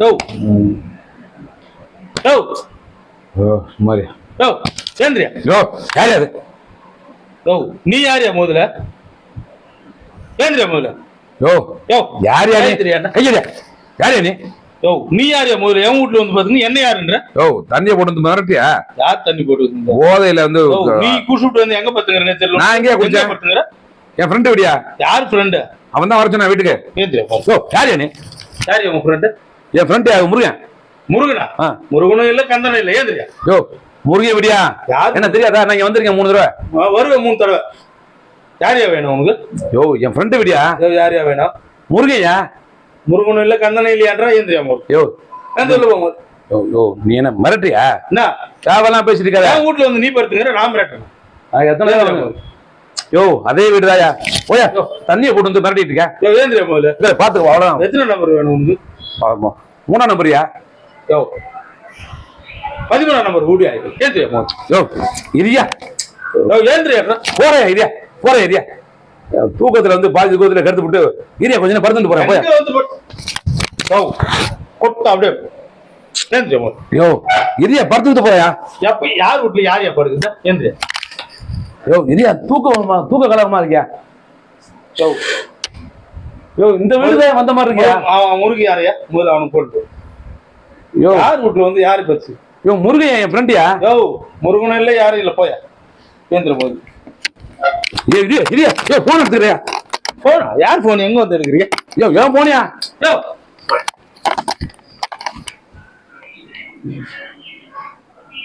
யோ யோ ஓ சுமாரியா யோ ஏந்திரியா யோ யார் அது யோ நீ யாரியா முதல்ல ஏந்திரியா முதல்ல யோ யோ யார் யார் ஏந்திரியாடா. கையடியா யார் நீ யோ நீ யாரியா முதல்ல என் வீட்டுல வந்து பாத்தீங்கன்னா என்ன யாருன்ற? யோ தண்ணியை போட்டு வந்து மிரட்டியா? யார் தண்ணி போட்டு? போதையில வந்து நீ குடிச்சுட்டு வந்து எங்க பத்துங்கிறனே தெரியல. நான் எங்கேயா குடிச்சேன்? எங்க பத்துங்கிற என் ஃப்ரெண்டு விடியா? யார் ஃப்ரெண்டு அவன் தான் வர சொன்னா வீட்டுக்கு. யோ யார் நீ? யார் உங்க ஃப்ரெண்டு என் ஃப்ரெண்டு முருகன். முருகனா? ஆ. முருகனும் இல்ல கந்தனும் இல்ல ஏந்திரியா யோ முருகன் விடியா? யார்? என்ன தெரியாதா? நான் இங்க வந்திருக்கேன் மூணு தடவை. வருவேன் மூணு தடவை. யாரியா வேணும் உனக்கு? யோ என் ஃப்ரெண்டு விடியா? யாரியா வேணும்? முருகையா முருகனும் இல்ல கந்தனும் இல்லையான்றா ஏந்திரியா யோ. சொல்லு போங்க யோ நீ என்ன மிரட்டுறியா? என்ன? தேவலாம் பேசிட்டு இருக்காத. வீட்டுல வந்து நீ படுத்துங்கிற நான் மிரட்டணும். நான் எத்தனை யோ அதே வீடுதாயா? ஓயா தண்ணியை போட்டு வந்து மிரட்டிட்டு இருக்க. ஏந்திரியா முதல்ல? இதை பாத்துக்கோ அவ்வளவுதான். எத்தனை நம்பர் வேணும் உனக்கு? ஆமா. மூணாம் நம்பரியா யோ? பதிமூணாம் நம்பர் ஊடி ஆயிடும் ஏந்திரியா யோ இரியா. யோ, ஏந்திரியா போறேன் இரியா. போறேன் இரியா. தூக்கத்துல வந்து பாதி தூக்கத்துல கருத்து விட்டு இரியா கொஞ்ச நேரம் படுத்துட்டு போறேன் அப்படியே யோ இரியா படுத்துக்கிட்டு போயா எப்ப யார் வீட்டுல யார் படுக்குது? ஏந்திரியா. யோ இரியா தூக்கம் தூக்க கலகமா இருக்கியா? யோ. யோ இந்த வீடு வந்த மாதிரி இருக்கியா? அவன் முருகி யாரையா முதல்ல அவனுக்கு போட்டு யோ. யார் வீட்டுல வந்து யாரு பச்சு யோ முருகன் என் ஃப்ரெண்டியா யோ? முருகனும் இல்ல யாரும் இல்ல போயா. ஏந்திர போது ஏ இரியா இரியா யோ போன் எடுத்துக்கிறியா? போனா யார் போன் எங்க வந்து எடுக்கிறீங்க? யோ ஏன் போனியா